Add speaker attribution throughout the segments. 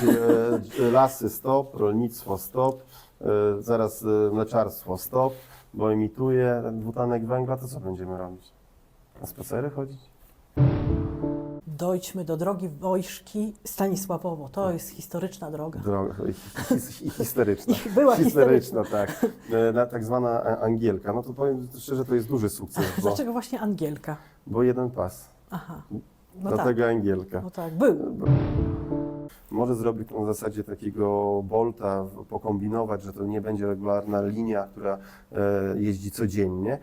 Speaker 1: Czyli, e, lasy stop, rolnictwo stop, e, zaraz e, mleczarstwo stop, bo emituje dwutlenek węgla, to co będziemy robić? Na spacery chodzić?
Speaker 2: Dojdźmy do drogi Wojszki Stanisławowo. To jest historyczna droga.
Speaker 1: Droga, historyczna.
Speaker 2: Była
Speaker 1: historyczna, tak. E, na- Tak zwana a- Angielka. No to powiem szczerze, to jest duży sukces, bo,
Speaker 2: Dlaczego właśnie Angielka?
Speaker 1: bo jeden pas.
Speaker 2: Aha. No tak.
Speaker 1: Dlatego Angielka.
Speaker 2: No tak, był.
Speaker 1: Może zrobić na zasadzie takiego bolta, pokombinować, że to nie będzie regularna linia, która e, jeździ codziennie.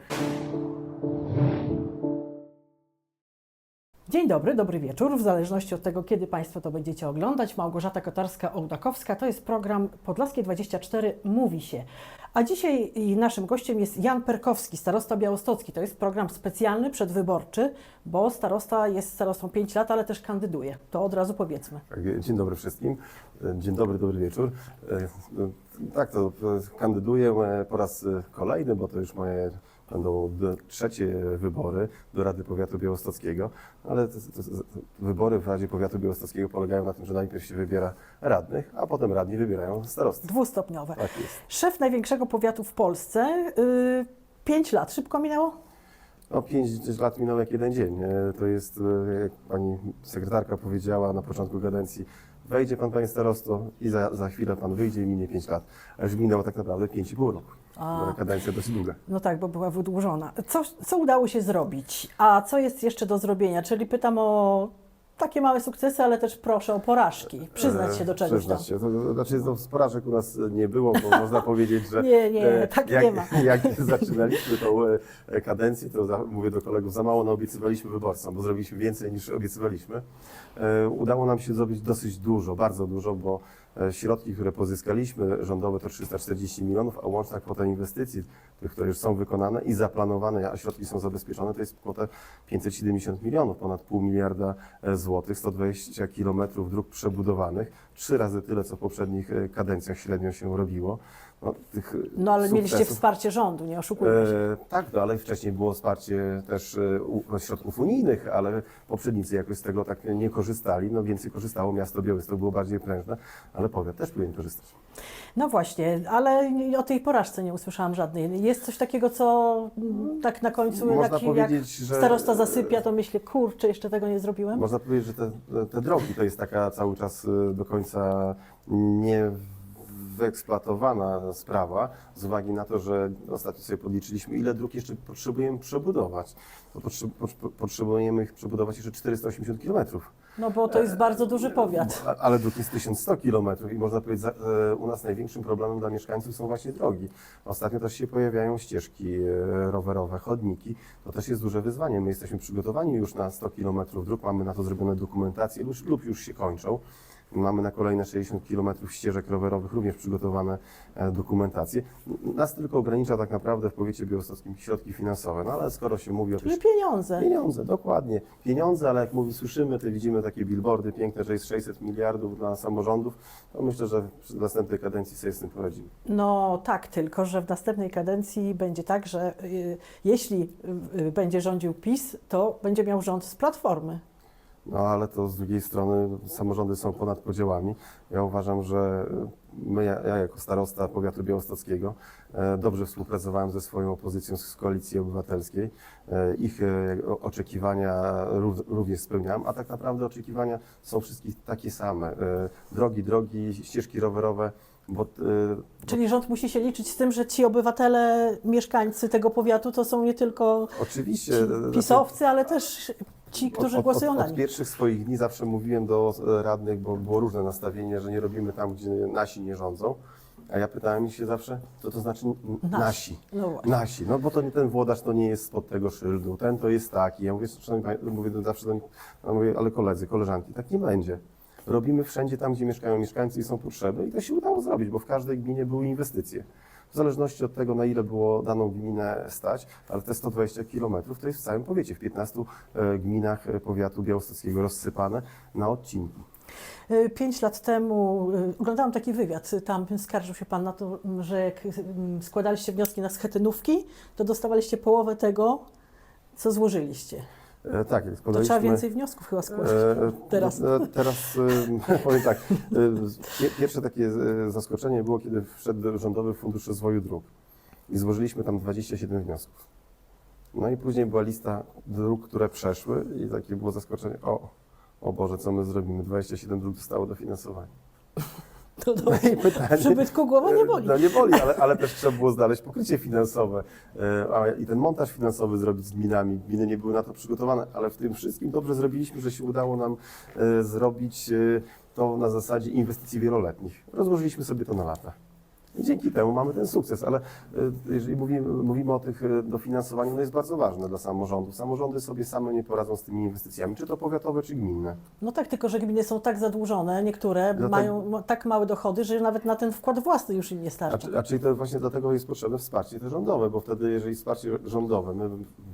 Speaker 2: Dzień dobry, dobry wieczór. W zależności od tego, kiedy Państwo to będziecie oglądać, Małgorzata Kotarska-Ołdakowska. To jest program Podlaskie 24 Mówi się. A dzisiaj naszym gościem jest Jan Perkowski, starosta białostocki. To jest program specjalny, przedwyborczy, bo starosta jest starostą 5 lat, ale też kandyduje. To od razu powiedzmy.
Speaker 1: Tak, Dzień dobry wszystkim. Dzień dobry, dobry wieczór. E, Tak, to kandyduję po raz kolejny, bo to już moje będą trzecie wybory do Rady Powiatu Białostockiego, ale te, te, te wybory w Radzie Powiatu Białostockiego polegają na tym, że najpierw się wybiera radnych, a potem radni wybierają starostów.
Speaker 2: Dwustopniowe.
Speaker 1: Tak jest.
Speaker 2: Szef największego powiatu w Polsce. 5 lat. Szybko minęło?
Speaker 1: No, pięć lat minął jak jeden dzień. E, To jest, e, jak pani sekretarka powiedziała na początku kadencji, wejdzie pan, panie starosto, i za, za chwilę pan wyjdzie i minie pięć lat. A już minęło tak naprawdę pięć i pół roku.
Speaker 2: A.
Speaker 1: No, Kadencja dość długa.
Speaker 2: No tak, bo była wydłużona. Co, co udało się zrobić? A co jest jeszcze do zrobienia? Czyli pytam o takie małe sukcesy, ale też proszę o porażki. Przyznać się do
Speaker 1: E,
Speaker 2: czegoś tam.
Speaker 1: Przyznać się. To, znaczy, no, porażek u nas nie było, bo można powiedzieć, że
Speaker 2: Nie, nie,
Speaker 1: e,
Speaker 2: tak
Speaker 1: jak,
Speaker 2: nie ma.
Speaker 1: jak zaczynaliśmy tą e, kadencję, to za, mówię do kolegów, za mało naobiecywaliśmy wyborcom, bo zrobiliśmy więcej niż obiecywaliśmy. E, Udało nam się zrobić dosyć dużo, bardzo dużo, bo e, środki, które pozyskaliśmy rządowe to 340 milionów, a łączna kwota inwestycji, które już są wykonane i zaplanowane, a środki są zabezpieczone, to jest kwota 570 milionów, ponad pół miliarda e, złotych, 120 kilometrów dróg przebudowanych, trzy razy tyle, co w poprzednich e, kadencjach średnio się robiło. No, e,
Speaker 2: No ale mieliście
Speaker 1: sukcesów-
Speaker 2: wsparcie rządu, nie oszukujmy się.
Speaker 1: E, tak, no, ale wcześniej było wsparcie też e, u, środków unijnych, ale poprzednicy jakoś z tego tak nie korzystali. No więcej korzystało miasto Białystok, było bardziej prężne, ale powiat też powinien korzystać.
Speaker 2: No właśnie, ale o tej porażce nie usłyszałam żadnej. Jest coś takiego, co tak na końcu,
Speaker 1: Można
Speaker 2: taki, jak starosta zasypia, to myślę, kurczę, jeszcze tego nie zrobiłem.
Speaker 1: Można powiedzieć, że te, te drogi to jest taka cały czas e, do końca nie wyeksploatowana sprawa, z uwagi na to, że ostatnio sobie podliczyliśmy, ile dróg jeszcze potrzebujemy przebudować. Potrzebujemy ich przebudować jeszcze 480 kilometrów.
Speaker 2: No bo to jest bardzo duży powiat.
Speaker 1: Ale dróg jest 1100 km i można powiedzieć, e, u nas największym problemem dla mieszkańców są właśnie drogi. Ostatnio też się pojawiają ścieżki e, rowerowe, chodniki. To też jest duże wyzwanie. My jesteśmy przygotowani już na 100 km dróg, mamy na to zrobione dokumentacje lub, lub już się kończą. Mamy na kolejne 60 km ścieżek rowerowych również przygotowane e, dokumentacje. Nas tylko ogranicza tak naprawdę w powiecie białostockim środki finansowe, no ale skoro się mówi o
Speaker 2: Czyli pieniądze.
Speaker 1: Pieniądze, dokładnie. Pieniądze, ale jak mówi, słyszymy, to widzimy takie billboardy piękne, że jest 600 miliardów dla samorządów, to myślę, że przy następnej kadencji sobie z tym poradzimy.
Speaker 2: No tak, tylko że w następnej kadencji będzie tak, że y, jeśli y, y, będzie rządził PiS, to będzie miał rząd z Platformy.
Speaker 1: No ale to z drugiej strony samorządy są ponad podziałami. Ja uważam, że my, ja, ja jako starosta powiatu białostockiego e, dobrze współpracowałem ze swoją opozycją z Koalicji Obywatelskiej. E, Ich e, oczekiwania ró- również spełniałem, a tak naprawdę oczekiwania są wszystkich takie same. E, Drogi, drogi, ścieżki rowerowe, bo
Speaker 2: Czyli rząd musi się liczyć z tym, że ci obywatele, mieszkańcy tego powiatu to są nie tylko
Speaker 1: Oczywiście.
Speaker 2: ci pisowcy, ale też ci, którzy
Speaker 1: od,
Speaker 2: głosują
Speaker 1: od,
Speaker 2: na
Speaker 1: od
Speaker 2: nich.
Speaker 1: pierwszych swoich dni zawsze mówiłem do e, radnych, bo było różne nastawienie, że nie robimy tam, gdzie nasi nie rządzą. A ja pytałem się zawsze, co to znaczy
Speaker 2: Nasi.
Speaker 1: nasi.
Speaker 2: No właśnie.
Speaker 1: Nasi, no bo to nie ten włodarz to nie jest spod tego szyldu, ten to jest taki. Ja mówię, mówię zawsze do nich, no mówię, ale koledzy, koleżanki, tak nie będzie. Robimy wszędzie tam, gdzie mieszkają mieszkańcy i są potrzeby i to się udało zrobić, bo w każdej gminie były inwestycje. W zależności od tego, na ile było daną gminę stać, ale te 120 kilometrów to jest w całym powiecie, w 15 e, gminach e, powiatu białostockiego rozsypane na odcinki.
Speaker 2: Y, Pięć lat temu oglądałam taki wywiad. Tam skarżył się Pan na to, że jak składaliście wnioski na schetynówki, to dostawaliście połowę tego, co złożyliście.
Speaker 1: E, tak, jak
Speaker 2: To trzeba więcej wniosków chyba składać.
Speaker 1: E,
Speaker 2: Teraz.
Speaker 1: no, teraz e, powiem tak. e, pie- Pierwsze takie e, zaskoczenie było, kiedy wszedł Rządowy Fundusz Rozwoju Dróg i złożyliśmy tam 27 wniosków. No i później była lista dróg, które przeszły i takie było zaskoczenie. O, o Boże, co my zrobimy? 27 dróg dostało dofinansowanie.
Speaker 2: To
Speaker 1: No
Speaker 2: dobrze.
Speaker 1: i pytanie,
Speaker 2: przybytku głowa nie boli.
Speaker 1: no nie boli, ale, ale też trzeba było znaleźć pokrycie finansowe e, i ten montaż finansowy zrobić z gminami. Gminy nie były na to przygotowane, ale w tym wszystkim dobrze zrobiliśmy, że się udało nam e, zrobić e, to na zasadzie inwestycji wieloletnich. Rozłożyliśmy sobie to na lata. Dzięki temu mamy ten sukces, ale e, jeżeli mówimy, mówimy o tych e, dofinansowaniu, no jest bardzo ważne dla samorządów. Samorządy sobie same nie poradzą z tymi inwestycjami, czy to powiatowe, czy gminne.
Speaker 2: No tak, tylko że gminy są tak zadłużone, niektóre
Speaker 1: Dlatego-
Speaker 2: mają ma- tak małe dochody, że nawet na ten wkład własny już im nie
Speaker 1: A,
Speaker 2: starcza.
Speaker 1: czy, a czyli to właśnie dlatego jest potrzebne wsparcie te rządowe, bo wtedy, jeżeli wsparcie rządowe, my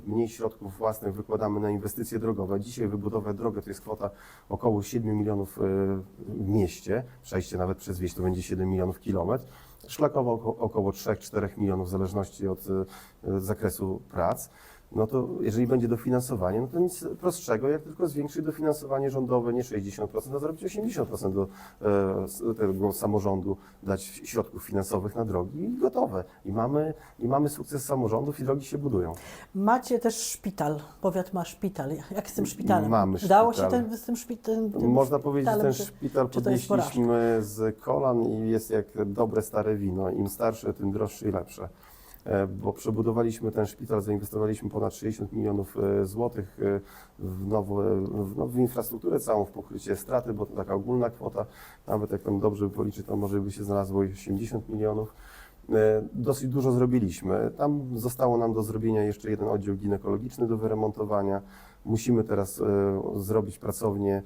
Speaker 1: mniej środków własnych wykładamy na inwestycje drogowe. Dzisiaj wybudować drogę to jest kwota około 7 milionów e, w mieście, przejście nawet przez wieś to będzie 7 milionów kilometr. Szlakowo oko- około 3-4 milionów w zależności od e, e, zakresu prac. No to jeżeli będzie dofinansowanie, no to nic prostszego, jak tylko zwiększyć dofinansowanie rządowe, nie 60%, a zrobić 80% do e, tego samorządu, dać środków finansowych na drogi i gotowe. I mamy, I mamy sukces samorządów i drogi się budują.
Speaker 2: Macie też szpital, powiat ma szpital. Jak z tym szpitalem?
Speaker 1: Mamy szpital.
Speaker 2: się ten, z tym szpitalem?
Speaker 1: Można powiedzieć, że ten
Speaker 2: czy-
Speaker 1: szpital
Speaker 2: czy
Speaker 1: podnieśliśmy z kolan i jest jak dobre stare wino. Im starsze, tym droższe i lepsze. E, Bo przebudowaliśmy ten szpital, zainwestowaliśmy ponad 60 milionów e, złotych e, w, nowe, w, no, w infrastrukturę całą, w pokrycie straty, bo to taka ogólna kwota, nawet jak tam dobrze policzy, to może by się znalazło 80 milionów. Dosyć dużo zrobiliśmy. Tam zostało nam do zrobienia jeszcze jeden oddział ginekologiczny do wyremontowania. Musimy teraz zrobić pracownię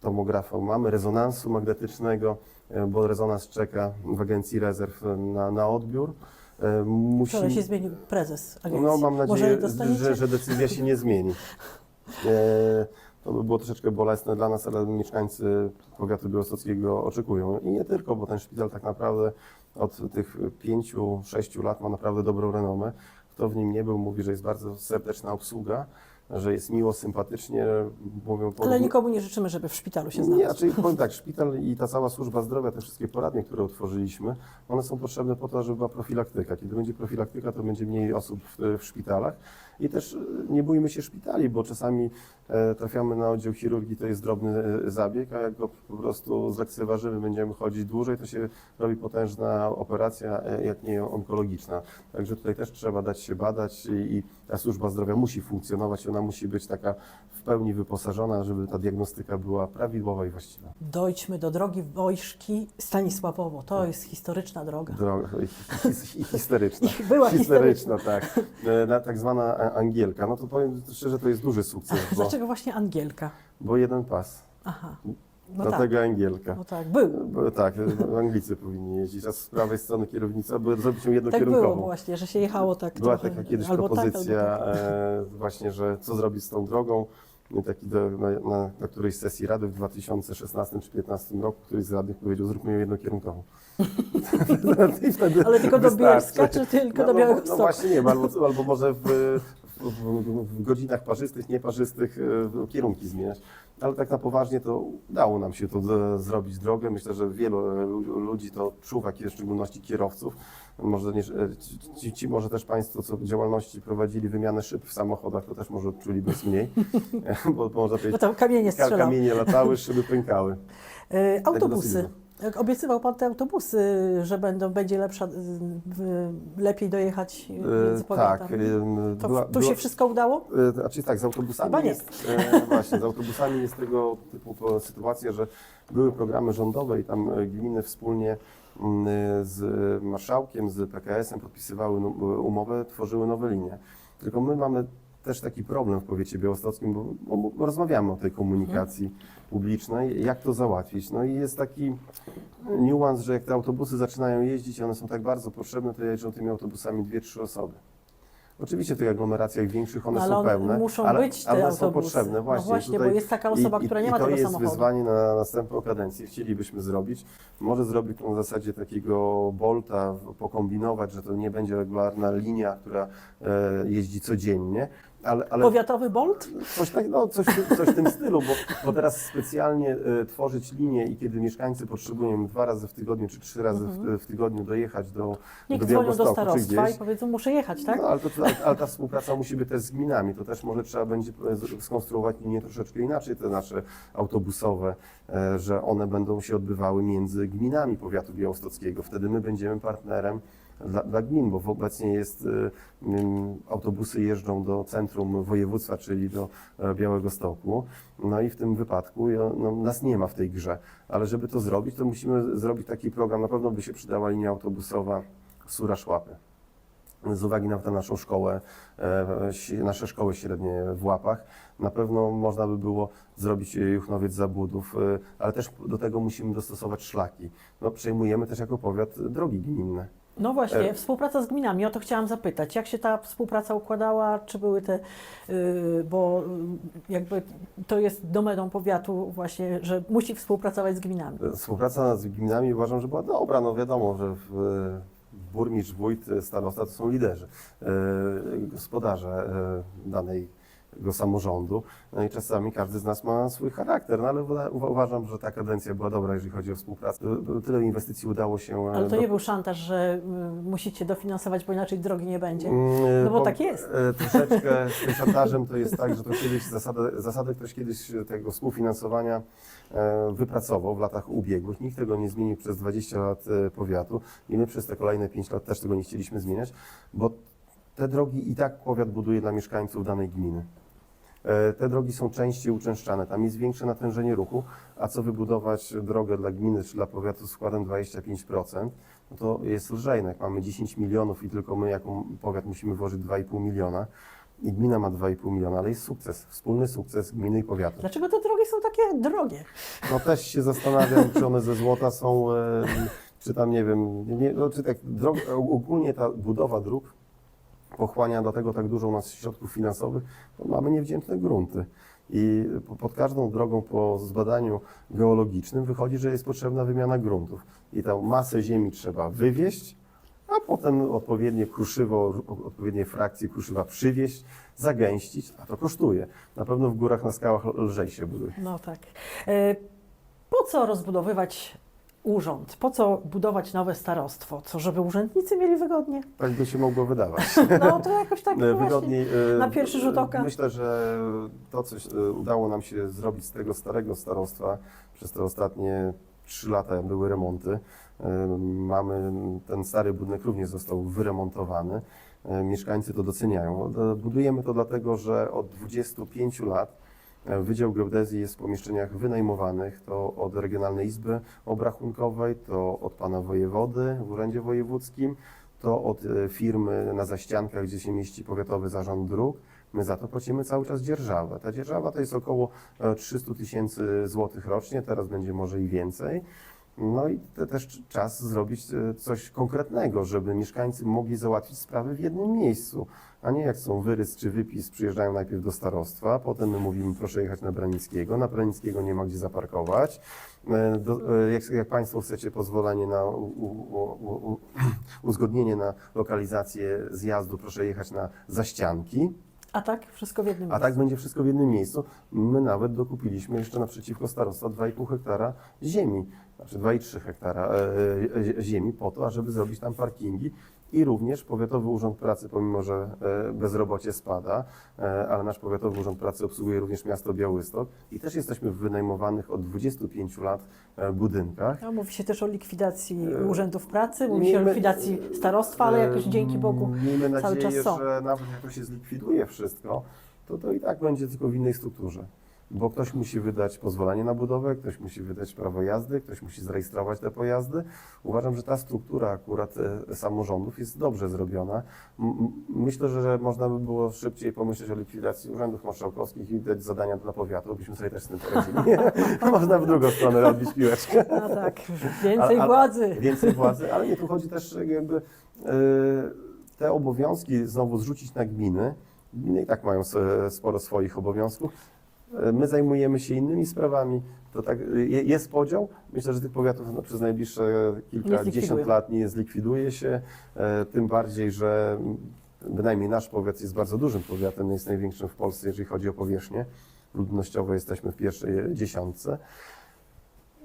Speaker 1: tomografą. Mamy rezonansu magnetycznego, bo rezonans czeka w Agencji Rezerw na, na odbiór. E, Musi,
Speaker 2: Wczoraj się zmienił prezes agencji.
Speaker 1: no mam nadzieję, że, że decyzja się nie zmieni. E, To by było troszeczkę bolesne dla nas, ale mieszkańcy powiatu białostockiego oczekują. I nie tylko, bo ten szpital tak naprawdę od tych pięciu, sześciu lat ma naprawdę dobrą renomę. Kto w nim nie był, mówi, że jest bardzo serdeczna obsługa, że jest miło, sympatycznie. Mówią
Speaker 2: Ale nikomu nie życzymy, żeby w szpitalu się znalazł.
Speaker 1: nie, znaczy powiem tak, szpital i ta cała służba zdrowia, te wszystkie poradnie, które utworzyliśmy, one są potrzebne po to, żeby była profilaktyka. Kiedy będzie profilaktyka, to będzie mniej osób w, w szpitalach. I też e, nie bójmy się szpitali, bo czasami e, trafiamy na oddział chirurgii, to jest drobny e, zabieg, a jak go po prostu zlekceważymy, będziemy chodzić dłużej, to się robi potężna operacja, jak nie onkologiczna. Także tutaj też trzeba dać się badać i, ta służba zdrowia musi funkcjonować, ona musi być taka pełni wyposażona, żeby ta diagnostyka była prawidłowa i właściwa.
Speaker 2: Dojdźmy do drogi Wojszki Stanisławowo. To jest historyczna droga.
Speaker 1: Droga, i, i, i historyczna.
Speaker 2: Była
Speaker 1: Historyczna, tak. E, Na, tak zwana a- Angielka. No to powiem szczerze, to jest duży sukces, bo,
Speaker 2: Dlaczego właśnie Angielka?
Speaker 1: bo jeden pas.
Speaker 2: Aha. No tak,
Speaker 1: Dlatego Angielka.
Speaker 2: no tak, był.
Speaker 1: Bo, tak, e, Anglicy powinni jeździć, a z prawej strony kierownica, by zrobić ją
Speaker 2: Tak
Speaker 1: jednokierunkową.
Speaker 2: było właśnie, że się jechało tak
Speaker 1: Była
Speaker 2: trochę,
Speaker 1: taka kiedyś
Speaker 2: albo
Speaker 1: propozycja
Speaker 2: tak, tak.
Speaker 1: e, właśnie, że co zrobić z tą drogą. Taki do, na, na, na którejś sesji Rady w 2016 czy 2015 roku któryś z radnych powiedział, zróbmy ją jednokierunkową.
Speaker 2: Ale tylko do. Bielska, czy tylko
Speaker 1: no,
Speaker 2: do
Speaker 1: no,
Speaker 2: Białego
Speaker 1: No
Speaker 2: Stoku?
Speaker 1: właśnie nie, albo, albo może w, w, w, godzinach parzystych, nieparzystych e, kierunki zmieniać. Ale tak na poważnie to udało nam się to z- zrobić drogę. Myślę, że wielu e, lu- ludzi to czuwa, w szczególności kierowców. Może nie, e, ci, ci, może też Państwo, co w działalności prowadzili wymianę szyb w samochodach, to też może odczuli bez mniej, bo można
Speaker 2: Bo
Speaker 1: powiedzieć,
Speaker 2: tam kamienie
Speaker 1: ka-
Speaker 2: strzelały.
Speaker 1: kamienie latały, szyby pękały.
Speaker 2: E,
Speaker 1: dosyć
Speaker 2: Autobusy. Obiecywał Pan te autobusy, że będą, będzie lepsza, lepiej dojechać między
Speaker 1: E, tak,
Speaker 2: powiatami.
Speaker 1: e,
Speaker 2: To
Speaker 1: była-
Speaker 2: tu
Speaker 1: była-
Speaker 2: się wszystko udało?
Speaker 1: E, Znaczy tak, z
Speaker 2: Chyba
Speaker 1: autobusami
Speaker 2: nie.
Speaker 1: jest, e, właśnie, z autobusami jest tego typu sytuacja, że były programy rządowe i tam e, gminy wspólnie z marszałkiem, z PKS-em podpisywały nu- umowę, tworzyły nowe linie. Tylko my mamy też taki problem w powiecie białostockim, bo rozmawiamy o tej komunikacji publicznej, jak to załatwić. No i jest taki niuans, że jak te autobusy zaczynają jeździć, one są tak bardzo potrzebne, to jeżdżą tymi autobusami dwie, trzy osoby. Oczywiście w tych aglomeracjach większych one
Speaker 2: ale
Speaker 1: są pełne,
Speaker 2: muszą
Speaker 1: ale,
Speaker 2: być te
Speaker 1: ale one są potrzebne. Właśnie,
Speaker 2: no właśnie, bo jest taka osoba,
Speaker 1: i,
Speaker 2: która nie ma
Speaker 1: i to
Speaker 2: tego
Speaker 1: jest
Speaker 2: samochodu.
Speaker 1: wyzwanie na następną kadencję. Chcielibyśmy zrobić. Może zrobić to na zasadzie takiego bolta, pokombinować, że to nie będzie regularna linia, która e, jeździ codziennie, Ale, ale
Speaker 2: Powiatowy bolt?
Speaker 1: coś, tak, no, coś, coś w tym stylu, bo, bo teraz specjalnie e, tworzyć linię i kiedy mieszkańcy potrzebują dwa razy w tygodniu czy trzy razy w, w tygodniu dojechać do,
Speaker 2: Mhm. Niech
Speaker 1: do
Speaker 2: dzwonią do
Speaker 1: Białegostoku czy
Speaker 2: starostwa
Speaker 1: gdzieś,
Speaker 2: i powiedzą, muszę jechać, tak?
Speaker 1: No, ale, to, ale, ta współpraca musi być też z gminami. To też może trzeba będzie e, z- skonstruować linie troszeczkę inaczej, te nasze autobusowe, e, że one będą się odbywały między gminami powiatu białostockiego. Wtedy my będziemy partnerem dla, dla gmin, bo obecnie jest, mm, autobusy jeżdżą do centrum województwa, czyli do e, Białegostoku. No i w tym wypadku no, nas nie ma w tej grze. Ale żeby to zrobić, to musimy zrobić taki program. Na pewno by się przydała linia autobusowa Sura-Szłapy z uwagi na tę naszą szkołę, e, nasze szkoły średnie w Łapach, na pewno można by było zrobić e, Juchnowiec Zabudów, ale też do tego musimy dostosować szlaki. No, przejmujemy też jako powiat drogi gminne.
Speaker 2: No właśnie,
Speaker 1: E-
Speaker 2: współpraca z gminami, o to chciałam zapytać. Jak się ta współpraca układała? Czy były te, yy, bo yy, jakby to jest domeną powiatu właśnie, że musi współpracować z gminami.
Speaker 1: E, Współpraca z gminami uważam, że była dobra. No wiadomo, że w, e, burmistrz, wójt, starosta to są liderzy, e, gospodarze e, danego samorządu. No i czasami każdy z nas ma swój charakter, no ale uwa- uwa- uważam, że ta kadencja była dobra, jeżeli chodzi o współpracę. E, Tyle inwestycji udało się... e,
Speaker 2: Ale to
Speaker 1: do-
Speaker 2: nie był szantaż, że yy, musicie dofinansować, bo inaczej drogi nie będzie.
Speaker 1: Mm,
Speaker 2: No bo
Speaker 1: po-
Speaker 2: tak jest.
Speaker 1: e, Troszeczkę z tym szantażem to jest tak, że to kiedyś zasadę, zasadę ktoś kiedyś tego współfinansowania e, wypracował w latach ubiegłych. Nikt tego nie zmienił przez 20 lat e, powiatu i my przez te kolejne 5 lat też tego nie chcieliśmy zmieniać, bo te drogi i tak powiat buduje dla mieszkańców danej gminy. E, Te drogi są częściej uczęszczane, tam jest większe natężenie ruchu, a co wybudować drogę dla gminy czy dla powiatu z wkładem 25%, no to jest lżej. No Jak mamy 10 milionów i tylko my jako powiat musimy włożyć 2,5 miliona i gmina ma 2,5 miliona, ale jest sukces, wspólny sukces gminy i powiatu.
Speaker 2: Dlaczego te drogi są takie drogie?
Speaker 1: No też się zastanawiam, czy one ze złota są, e, czy tam nie wiem, nie, no, czy tak drog, ogólnie ta budowa dróg pochłania dlatego tak dużo u nas środków finansowych, bo mamy niewdzięczne grunty. I po- pod każdą drogą po zbadaniu geologicznym wychodzi, że jest potrzebna wymiana gruntów. I tę masę ziemi trzeba wywieźć, a potem odpowiednie kruszywo, odpowiednie frakcje kruszywa przywieźć, zagęścić, a to kosztuje. Na pewno w górach, na skałach lżej się buduje.
Speaker 2: No tak. E, Po co rozbudowywać urząd? Po co budować nowe starostwo? Co, żeby urzędnicy mieli wygodnie?
Speaker 1: Tak by się mogło wydawać.
Speaker 2: No to jakoś tak.
Speaker 1: Wygodniej. e,
Speaker 2: na pierwszy rzut oka.
Speaker 1: Myślę, że to, co e, udało nam się zrobić z tego starego starostwa, przez te ostatnie trzy lata były remonty. E, Mamy, ten stary budynek również został wyremontowany. Mieszkańcy to doceniają. Budujemy to dlatego, że od 25 lat Wydział Geodezji jest w pomieszczeniach wynajmowanych, to od Regionalnej Izby Obrachunkowej, to od pana wojewody w Urzędzie Wojewódzkim, to od e, firmy na zaściankach, gdzie się mieści Powiatowy Zarząd Dróg. My za to płacimy cały czas dzierżawę. Ta dzierżawa to jest około e, 300 tysięcy złotych rocznie, teraz będzie może i więcej. No i to też cz- czas zrobić e, coś konkretnego, żeby mieszkańcy mogli załatwić sprawy w jednym miejscu, a nie jak są wyrys czy wypis, przyjeżdżają najpierw do starostwa, potem my mówimy proszę jechać na Branickiego, na Branickiego nie ma gdzie zaparkować. E, Do, e, jak, jak Państwo chcecie pozwolenie na u, u, u, uzgodnienie na lokalizację zjazdu, proszę jechać na zaścianki,
Speaker 2: A tak, wszystko w jednym
Speaker 1: a
Speaker 2: miejscu.
Speaker 1: tak będzie wszystko w jednym miejscu. My nawet dokupiliśmy jeszcze naprzeciwko starostwa 2,5 hektara ziemi, znaczy 2,3 hektara e, e, ziemi po to, ażeby zrobić tam parkingi. I również Powiatowy Urząd Pracy, pomimo że e, bezrobocie spada, e, ale nasz Powiatowy Urząd Pracy obsługuje również miasto Białystok i też jesteśmy w wynajmowanych od 25 lat e, budynkach.
Speaker 2: No, mówi się też o likwidacji urzędów pracy, mówi się o likwidacji starostwa, ale jakoś dzięki Bogu
Speaker 1: Miejmy
Speaker 2: cały
Speaker 1: nadzieję,
Speaker 2: czas są.
Speaker 1: że nawet jak to się zlikwiduje wszystko, to to i tak będzie tylko w innej strukturze. Bo ktoś musi wydać pozwolenie na budowę, ktoś musi wydać prawo jazdy, ktoś musi zarejestrować te pojazdy. Uważam, że ta struktura akurat e, samorządów jest dobrze zrobiona. Myślę, że można by było szybciej pomyśleć o likwidacji urzędów marszałkowskich i dać zadania dla powiatu, byśmy sobie też z tym poradzili. można w drugą stronę robić piłeczkę.
Speaker 2: No tak, więcej
Speaker 1: A- a-
Speaker 2: władzy.
Speaker 1: Więcej władzy, ale nie, tu chodzi też jakby e, te obowiązki znowu zrzucić na gminy. Gminy i tak mają sporo swoich obowiązków. E, My zajmujemy się innymi sprawami. To tak, je- jest podział. Myślę, że tych powiatów no, przez najbliższe kilkadziesiąt lat nie zlikwiduje się. E, Tym bardziej, że bynajmniej nasz powiat jest bardzo dużym powiatem, jest największym w Polsce, jeżeli chodzi o powierzchnię. Ludnościowo jesteśmy w pierwszej dziesiątce.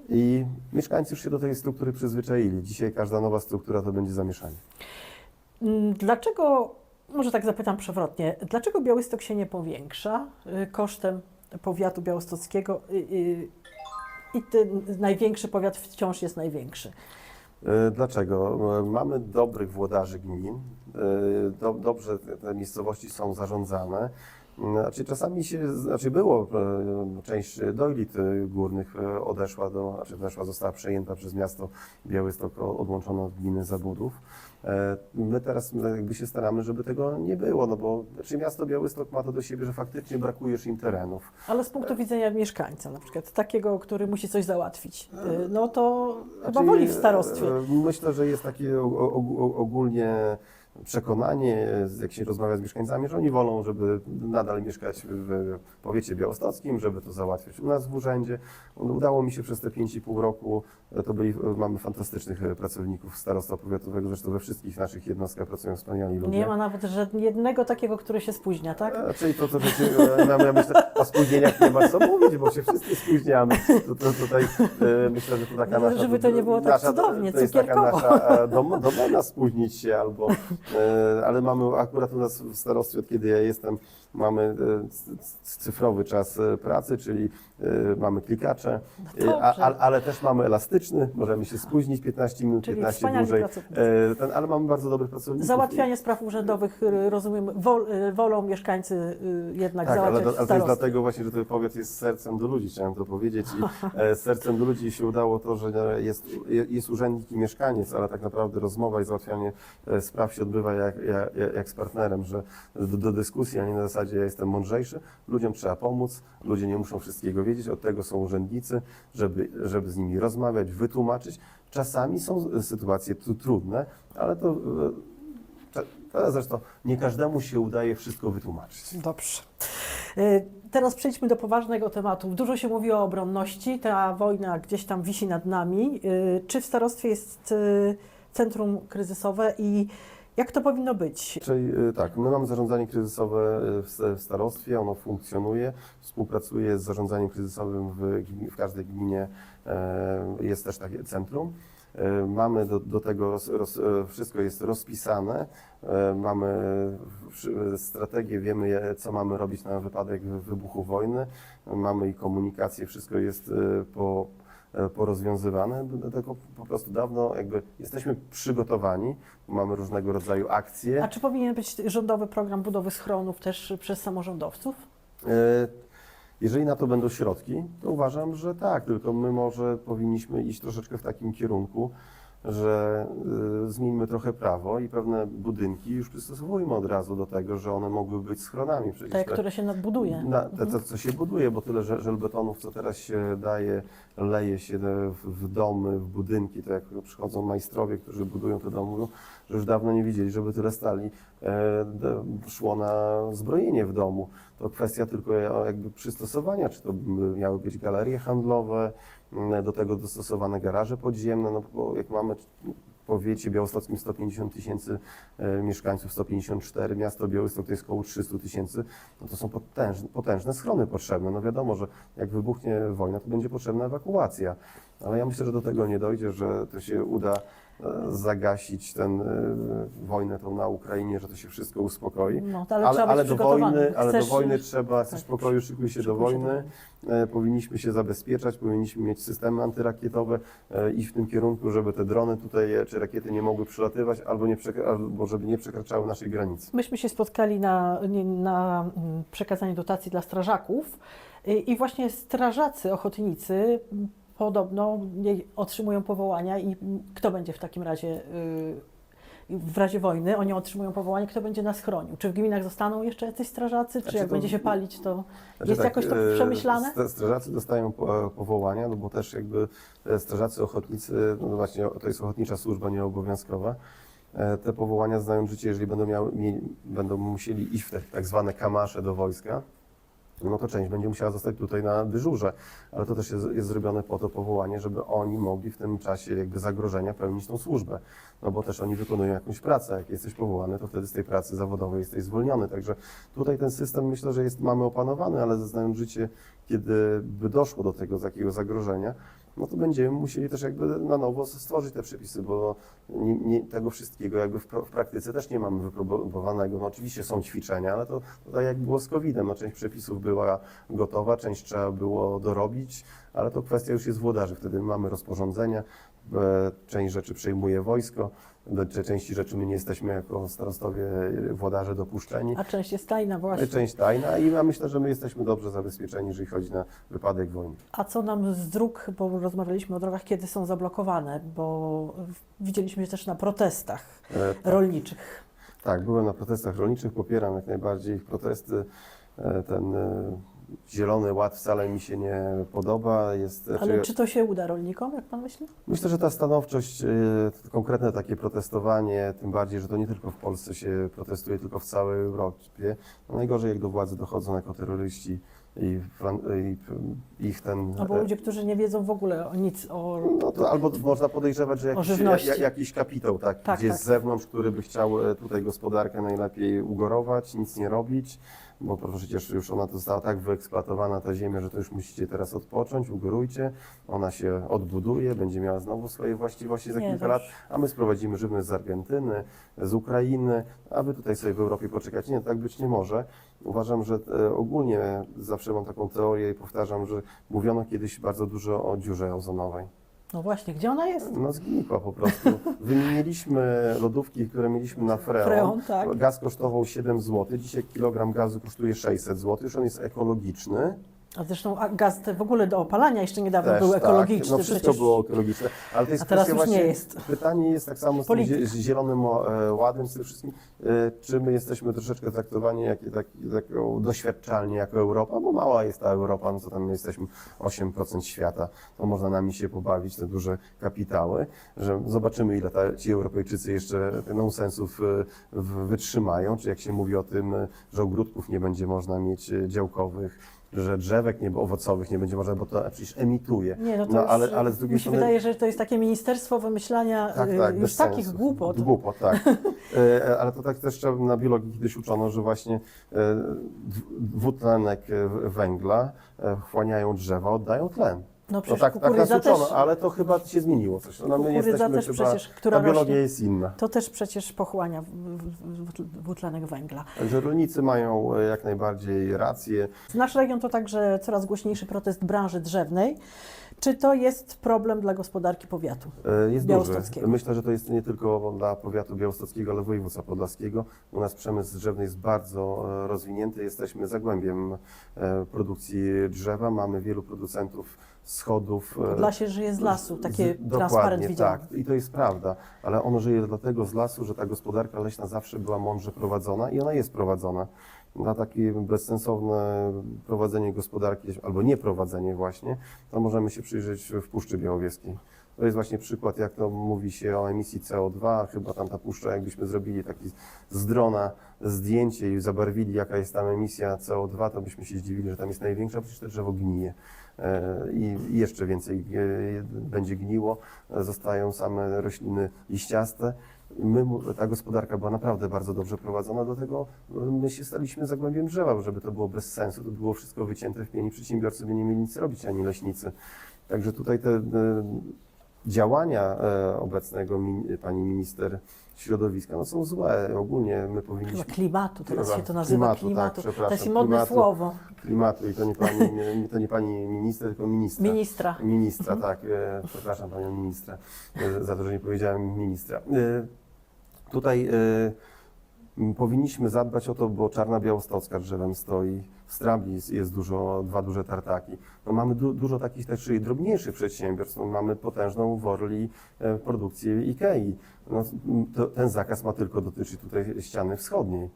Speaker 1: I mieszkańcy już się do tej struktury przyzwyczaili. Dzisiaj każda nowa struktura to będzie zamieszanie.
Speaker 2: Mm, Dlaczego, może tak zapytam przewrotnie, dlaczego Białystok się nie powiększa y, kosztem powiatu białostockiego i ten największy powiat wciąż jest największy?
Speaker 1: E, Dlaczego? E, Mamy dobrych włodarzy gmin, e, do, dobrze te miejscowości są zarządzane. Znaczy czasami się, znaczy było, e, część dojlit e, górnych e, odeszła do, znaczy weszła, została przejęta przez miasto Białystok, o- odłączono od gminy Zabudów. My teraz jakby się staramy, żeby tego nie było, no bo znaczy miasto Białystok ma to do siebie, że faktycznie brakuje im terenów.
Speaker 2: Ale z punktu widzenia mieszkańca, na przykład takiego, który musi coś załatwić, no to chyba
Speaker 1: Znaczy,
Speaker 2: woli w starostwie.
Speaker 1: Myślę, że jest takie ogólnie przekonanie, jak się rozmawia z mieszkańcami, że oni wolą, żeby nadal mieszkać w powiecie białostockim, żeby to załatwić u nas w urzędzie. Udało mi się przez te 5,5 roku, to byli, mamy fantastycznych pracowników starostwa powiatowego, zresztą we wszystkich naszych jednostkach pracują wspaniali ludzie.
Speaker 2: Nie ma nawet żadnego jednego takiego, który się spóźnia, tak?
Speaker 1: E, Czyli to, co rzeczy, e, no, ja myślę, o spóźnieniach nie ma co mówić, bo się wszyscy spóźniamy. To, to tutaj e, myślę, że to taka
Speaker 2: No,
Speaker 1: nasza...
Speaker 2: żeby to nie było tak cudownie,
Speaker 1: To jest taka
Speaker 2: cukierkowo.
Speaker 1: nasza e, dom, domena spóźnić się albo... E, ale mamy akurat u nas w starostwie, od kiedy ja jestem, mamy e, cyfrowy czas e, pracy, czyli mamy klikacze,
Speaker 2: No
Speaker 1: e, a, ale też mamy elastyczny, możemy się spóźnić 15 minut,
Speaker 2: Czyli
Speaker 1: 15
Speaker 2: wspaniali
Speaker 1: dłużej. E, Ten, ale mamy bardzo dobrych pracowników.
Speaker 2: Załatwianie spraw urzędowych, y, rozumiem, wol, y, wolą mieszkańcy y, jednak
Speaker 1: Tak, ale,
Speaker 2: załatwiać
Speaker 1: do, ale to jest dlatego właśnie, że ten powiat jest sercem do ludzi, chciałem to powiedzieć. I e, sercem do ludzi się udało to, że jest, jest urzędnik i mieszkaniec, ale tak naprawdę rozmowa i załatwianie e, spraw się odbywa jak, jak, jak z partnerem, że do, do dyskusji, a nie na zasadzie ja jestem mądrzejszy. Ludziom trzeba pomóc, ludzie nie muszą wszystkiego wiedzieć, od tego są urzędnicy, żeby, żeby z nimi rozmawiać, wytłumaczyć. Czasami są sytuacje tu trudne, ale to, e, to zresztą nie każdemu się udaje wszystko wytłumaczyć.
Speaker 2: Dobrze. Y, Teraz przejdźmy do poważnego tematu. Dużo się mówi o obronności. Ta wojna gdzieś tam wisi nad nami. Y, Czy w starostwie jest y, centrum kryzysowe i jak to powinno być?
Speaker 1: Czyli y, tak, my mamy zarządzanie kryzysowe y, w starostwie, ono funkcjonuje, współpracuje z zarządzaniem kryzysowym w, w każdej gminie, e, jest też takie centrum. E, Mamy do, do tego, roz, roz, e, wszystko jest rozpisane, mamy strategię, wiemy co mamy robić na wypadek wybuchu wojny, mamy i komunikację, wszystko jest po, porozwiązywane, dlatego po prostu dawno jakby jesteśmy przygotowani, mamy różnego rodzaju akcje.
Speaker 2: A czy powinien być rządowy program budowy schronów też przez samorządowców?
Speaker 1: E, Jeżeli na to będą środki, to uważam, że tak, tylko my może powinniśmy iść troszeczkę w takim kierunku, że y, zmieńmy trochę prawo i pewne budynki już przystosowujmy od razu do tego, że one mogły być schronami. Przecież
Speaker 2: Te,
Speaker 1: te-
Speaker 2: które się nadbuduje.
Speaker 1: na, te, to, co się buduje, bo tyle że- żelbetonów, co teraz się daje, leje się w, w domy, w budynki, to jak przychodzą majstrowie, którzy budują te domy, że już dawno nie widzieli, żeby tyle stali e, szło na zbrojenie w domu. To kwestia tylko ja- jakby przystosowania, czy to miały być galerie handlowe, do tego dostosowane garaże podziemne, no bo jak mamy powiecie białostockim 150 tysięcy e, mieszkańców, 154, miasto Białystok to jest około 300 tysięcy, no to są potężne, potężne schrony potrzebne. No wiadomo, że jak wybuchnie wojna, to będzie potrzebna ewakuacja, ale ja myślę, że do tego nie dojdzie, że to się uda e, zagasić tę wojnę tą na Ukrainie, że to się wszystko uspokoi.
Speaker 2: No, ale,
Speaker 1: Ale, ale, do wojny, ale do wojny trzeba, chcesz
Speaker 2: tak.
Speaker 1: pokoju, szykuj się do
Speaker 2: Szykuj się do
Speaker 1: wojny. E, Powinniśmy się zabezpieczać, powinniśmy mieć systemy antyrakietowe, e, iść w tym kierunku, żeby te drony tutaj e, czy rakiety nie mogły przelatywać, albo, nie albo żeby nie przekraczały naszej granicy.
Speaker 2: Myśmy się spotkali na, na mm, przekazanie dotacji dla strażaków i, i właśnie strażacy, ochotnicy podobno nie otrzymują powołania i kto będzie w takim razie, y, w razie wojny, oni otrzymują powołanie, kto będzie nas chronił? Czy w gminach zostaną jeszcze jacyś strażacy, czy
Speaker 1: Znaczy
Speaker 2: jak
Speaker 1: to-
Speaker 2: będzie się palić, to
Speaker 1: Znaczy
Speaker 2: jest
Speaker 1: tak,
Speaker 2: jakoś to
Speaker 1: e,
Speaker 2: przemyślane?
Speaker 1: stra- Strażacy dostają po- powołania, no bo też jakby e, strażacy ochotnicy, no właśnie to jest ochotnicza służba nieobowiązkowa. E, Te powołania znają życie, jeżeli będą, miały, będą musieli iść w te tak zwane kamasze do wojska, no to część będzie musiała zostać tutaj na dyżurze, ale to też jest, jest zrobione po to powołanie, żeby oni mogli w tym czasie jakby zagrożenia pełnić tą służbę, no bo też oni wykonują jakąś pracę, jak jesteś powołany, to wtedy z tej pracy zawodowej jesteś zwolniony, także tutaj ten system myślę, że jest, mamy opanowany, ale znając życie, kiedy by doszło do tego takiego zagrożenia, no to będziemy musieli też jakby na nowo stworzyć te przepisy, bo nie, nie, tego wszystkiego jakby w, w praktyce też nie mamy wypróbowanego. No oczywiście są ćwiczenia, ale to, to tak jak było z COVID-em. No część przepisów była gotowa, część trzeba było dorobić, ale to kwestia już jest włodarzy. Wtedy mamy rozporządzenia, część rzeczy przejmuje wojsko, do części rzeczy my nie jesteśmy jako starostowie e, włodarze dopuszczeni.
Speaker 2: A część jest tajna właśnie.
Speaker 1: Część tajna i ja myślę, że my jesteśmy dobrze zabezpieczeni, jeżeli chodzi na wypadek wojny.
Speaker 2: A co nam z dróg, bo rozmawialiśmy o drogach, kiedy są zablokowane, bo widzieliśmy też na protestach
Speaker 1: E,
Speaker 2: rolniczych.
Speaker 1: Tak, byłem na protestach rolniczych, popieram jak najbardziej ich protesty. E, Ten e, zielony ład wcale mi się nie podoba. Jest,
Speaker 2: Ale
Speaker 1: znaczy,
Speaker 2: czy to się uda rolnikom, jak pan myśli?
Speaker 1: Myślę, że ta stanowczość, to konkretne takie protestowanie, tym bardziej, że to nie tylko w Polsce się protestuje, tylko w całej Europie. No najgorzej, jak do władzy dochodzą jako terroryści i, i ich ten...
Speaker 2: Albo
Speaker 1: e,
Speaker 2: ludzie, którzy nie wiedzą w ogóle o nic o...
Speaker 1: No to albo można podejrzewać, że jakiś,
Speaker 2: żywności.
Speaker 1: ja- jakiś kapitał tak,
Speaker 2: Tak,
Speaker 1: gdzieś
Speaker 2: tak.
Speaker 1: z zewnątrz, który by chciał e, tutaj gospodarkę najlepiej ugorować, nic nie robić, bo przecież już ona została tak wyeksploatowana, ta ziemia, że to już musicie teraz odpocząć, ugorujcie, ona się odbuduje, będzie miała znowu swoje właściwości za
Speaker 2: Nie,
Speaker 1: kilka lat, a my sprowadzimy żywność z Argentyny, z Ukrainy, a wy tutaj sobie w Europie poczekacie. Nie, tak być nie może. Uważam, że e, ogólnie zawsze mam taką teorię i powtarzam, że mówiono kiedyś bardzo dużo o dziurze ozonowej.
Speaker 2: No właśnie, gdzie ona jest?
Speaker 1: No zgnikła po prostu. Wymieniliśmy lodówki, które mieliśmy na Freon.
Speaker 2: Freon, tak.
Speaker 1: Gaz kosztował 7 zł, dzisiaj kilogram gazu kosztuje 600 zł, już on jest ekologiczny.
Speaker 2: A zresztą a gaz te w ogóle do opalania jeszcze niedawno
Speaker 1: Też,
Speaker 2: był
Speaker 1: tak.
Speaker 2: ekologiczny.
Speaker 1: No wszystko
Speaker 2: przecież.
Speaker 1: było ekologiczne, ale to jest
Speaker 2: A teraz już nie jest.
Speaker 1: Pytanie jest tak samo z tym
Speaker 2: Polityk.
Speaker 1: zie- z zielonym e, ładem, z tym wszystkim, e, czy my jesteśmy troszeczkę traktowani jak, tak, taką doświadczalnie jako Europa, bo mała jest ta Europa, no co tam my jesteśmy 8% świata, to można nami się pobawić, te duże kapitały, że zobaczymy ile ta, ci Europejczycy jeszcze nonsensów e, wytrzymają, czy jak się mówi o tym, że ogródków nie będzie można mieć działkowych, że drzewek nie, owocowych nie będzie można, bo to przecież emituje.
Speaker 2: Nie, no to
Speaker 1: No, ale- ale z drugiej
Speaker 2: mi się
Speaker 1: strony-
Speaker 2: wydaje, że to jest takie ministerstwo wymyślania
Speaker 1: Tak,
Speaker 2: y,
Speaker 1: tak,
Speaker 2: już takich
Speaker 1: sensu.
Speaker 2: głupot.
Speaker 1: Głupot, tak. E, Ale to tak też na biologii kiedyś uczono, że właśnie e, dw- dwutlenek e, węgla e, wchłaniają drzewa, oddają tlen.
Speaker 2: No
Speaker 1: No
Speaker 2: przecież
Speaker 1: tak, tak nas
Speaker 2: kukurydza
Speaker 1: uczono,
Speaker 2: też,
Speaker 1: ale to chyba się zmieniło coś. No, my jesteśmy
Speaker 2: też
Speaker 1: chyba,
Speaker 2: przecież, która
Speaker 1: ta biologia
Speaker 2: rośnie.
Speaker 1: jest inna.
Speaker 2: to też przecież pochłania w- w- w- dwutlenek węgla.
Speaker 1: Także rolnicy mają e, jak najbardziej rację.
Speaker 2: Nasz region to także coraz głośniejszy protest branży drzewnej. Czy to jest problem dla gospodarki powiatu?
Speaker 1: E, Jest duży.
Speaker 2: Białostockiego.
Speaker 1: Myślę, że to jest nie tylko dla powiatu białostockiego, ale województwa podlaskiego. U nas przemysł drzewny jest bardzo e, rozwinięty. Jesteśmy zagłębiem produkcji drzewa. Mamy wielu producentów schodów. e,
Speaker 2: Podlasie żyje z lasu, takie
Speaker 1: z-
Speaker 2: transparent
Speaker 1: Dokładnie,
Speaker 2: widziałam.
Speaker 1: tak. I to jest prawda. Ale on żyje dlatego z lasu, że ta gospodarka leśna zawsze była mądrze prowadzona i ona jest prowadzona. Na takie bezsensowne prowadzenie gospodarki, albo nieprowadzenie właśnie, to możemy się przyjrzeć w Puszczy Białowieskiej. To jest właśnie przykład, jak to mówi się o emisji CO2. Chyba tam ta puszcza, jakbyśmy zrobili taki z drona zdjęcie i zabarwili, jaka jest tam emisja CO2, to byśmy się zdziwili, że tam jest największa, przecież to drzewo gnije. E, I jeszcze więcej e, będzie gniło, zostają same rośliny liściaste. My, ta gospodarka była naprawdę bardzo dobrze prowadzona, dlatego my się staliśmy zagłębiem drzewa, żeby to było bez sensu, to było wszystko wycięte w pieni, przedsiębiorcy by nie mieli nic robić, ani leśnicy. Także tutaj te e, działania e, obecnego pani minister środowiska no, są złe. Ogólnie my powinniśmy
Speaker 2: Chyba klimatu, teraz
Speaker 1: Chyba
Speaker 2: się to nazywa
Speaker 1: klimatu,
Speaker 2: klimatu.
Speaker 1: tak,
Speaker 2: to jest modne
Speaker 1: klimatu.
Speaker 2: słowo.
Speaker 1: klimatu i to nie pani, nie, to nie pani minister, tylko ministra.
Speaker 2: Ministra.
Speaker 1: Ministra, tak. E, przepraszam panią ministra e, za to, że nie powiedziałem ministra. E, tutaj e, powinniśmy zadbać o to, bo Czarna Białostocka drzewem stoi. W Strabli jest, jest dużo, dwa duże tartaki. No mamy du, dużo takich też drobniejszych przedsiębiorstw. No mamy potężną w Orli e, produkcję Ikei. No, to, ten zakaz ma tylko dotyczyć tutaj ściany wschodniej.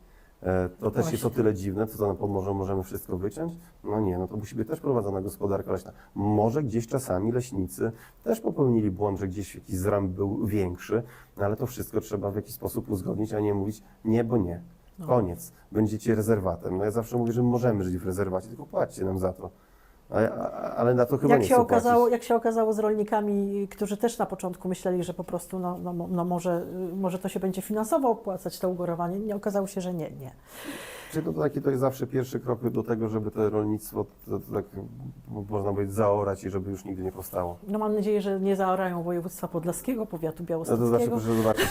Speaker 1: E, To też jest o tyle dziwne, co to na Pomorzu możemy wszystko wyciąć? No nie, no to musi być też prowadzona gospodarka leśna. Może gdzieś czasami leśnicy też popełnili błąd, że gdzieś jakiś zręb był większy, no ale to wszystko trzeba w jakiś sposób uzgodnić, a nie mówić nie, bo nie.
Speaker 2: No.
Speaker 1: Koniec. Będziecie rezerwatem. No ja zawsze mówię, że możemy żyć w rezerwacie, tylko płaćcie nam za to. Ale, ale na to chyba
Speaker 2: Jak
Speaker 1: nie
Speaker 2: się, okazało,
Speaker 1: płacić.
Speaker 2: jak się okazało z rolnikami, którzy też na początku myśleli, że po prostu no, no, mo- no może, y, może to się będzie finansowo opłacać, to ugorowanie, nie okazało się, że nie, nie.
Speaker 1: Czy to taki to jest zawsze pierwszy krok do tego, żeby to rolnictwo to, to tak można powiedzieć zaorać i żeby już nigdy nie powstało.
Speaker 2: No mam nadzieję, że nie zaorają województwa podlaskiego, powiatu
Speaker 1: No to
Speaker 2: białostockiego.
Speaker 1: znaczy, proszę zobaczyć,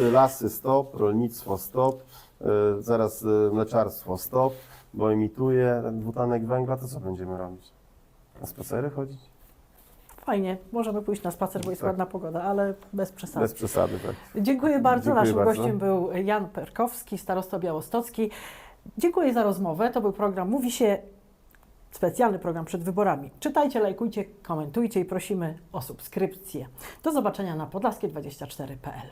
Speaker 1: e, lasy stop, rolnictwo stop, e, zaraz e, mleczarstwo stop, bo emituje ten dwutlenek węgla, to co będziemy robić? Na spacery chodzić?
Speaker 2: Fajnie, możemy pójść na spacer, bo jest
Speaker 1: Tak.
Speaker 2: ładna pogoda, ale bez przesady.
Speaker 1: Bez przesady, tak.
Speaker 2: Dziękuję bardzo.
Speaker 1: Dziękuję
Speaker 2: Naszym
Speaker 1: bardzo.
Speaker 2: gościem był Jan Perkowski, starosta białostocki. Dziękuję za rozmowę. To był program Mówi się, specjalny program przed wyborami. Czytajcie, lajkujcie, komentujcie i prosimy o subskrypcję. Do zobaczenia na podlaskie24.pl.